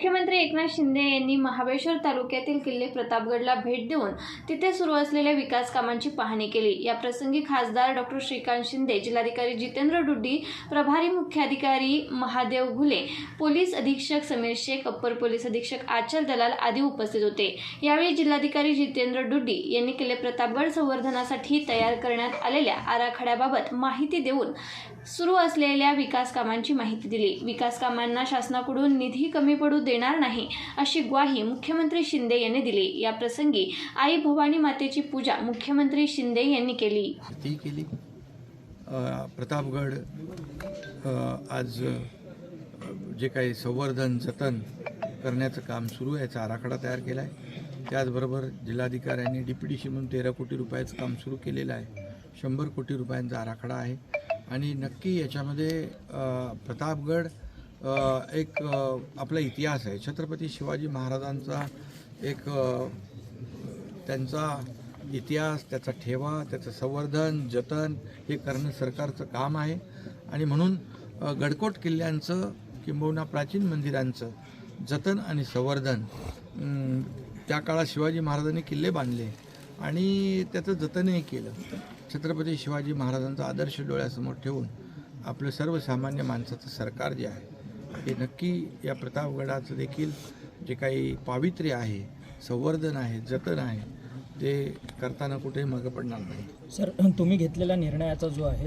मुख्यमंत्री एकनाथ शिंदे यांनी महाबळेश्वर तालुक्यातील किल्ले प्रतापगडला भेट देऊन तिथे सुरू असलेल्या विकास कामांची पाहणी केली. या प्रसंगी खासदार डॉक्टर श्रीकांत शिंदे जिल्हाधिकारी जितेंद्र डुड्डी प्रभारी मुख्याधिकारी महादेव घुले पोलीस अधीक्षक समीर शेख अप्पर पोलीस अधीक्षक आचल दलाल आदी उपस्थित होते. यावेळी जिल्हाधिकारी जितेंद्र डुड्डी यांनी किल्ले प्रतापगड संवर्धनासाठी तयार करण्यात आलेल्या आराखड्याबाबत माहिती देऊन सुरू असलेल्या विकास कामांची माहिती दिली. विकास कामांना शासनाकडून निधी कमी पडू देणार नाही अशी ग्वाही मुख्यमंत्री शिंदे यांनी दिली. या प्रसंगी आई भवानी मातेची पूजा मुख्यमंत्री शिंदे यांनी केली. ती केली. प्रतापगड आज जे काही संवर्धन जतन करण्याचं काम सुरू आहे याचा आराखडा तयार केला आहे त्याचबरोबर जिल्हाधिकाऱ्यांनी डी पी डी सी म्हणून तेरा कोटी रुपयाचं काम सुरू केलेलं आहे. शंभर कोटी रुपयांचा आराखडा आहे. आणि नक्की याच्यामध्ये प्रतापगड एक आपला इतिहास आहे. छत्रपती शिवाजी महाराजांचा एक त्यांचा इतिहास त्याचा ठेवा त्याचं संवर्धन जतन हे करणं सरकारचं काम आहे. आणि म्हणून गडकोट किल्ल्यांचं किंबहुना प्राचीन मंदिरांचं जतन आणि संवर्धन त्या काळात शिवाजी महाराजांनी किल्ले बांधले आणि त्याचं जतनही केलं. छत्रपती शिवाजी महाराजांचा आदर्श डोळ्यासमोर ठेवून आपलं सर्वसामान्य माणसाचं सरकार जे आहे हे नक्की या प्रतापगडाचं देखील जे काही पावित्र्य आहे संवर्धन आहे जतन आहे ते करताना कुठेही मागं पडणार नाही. सर तुम्ही घेतलेल्या निर्णयाचा जो आहे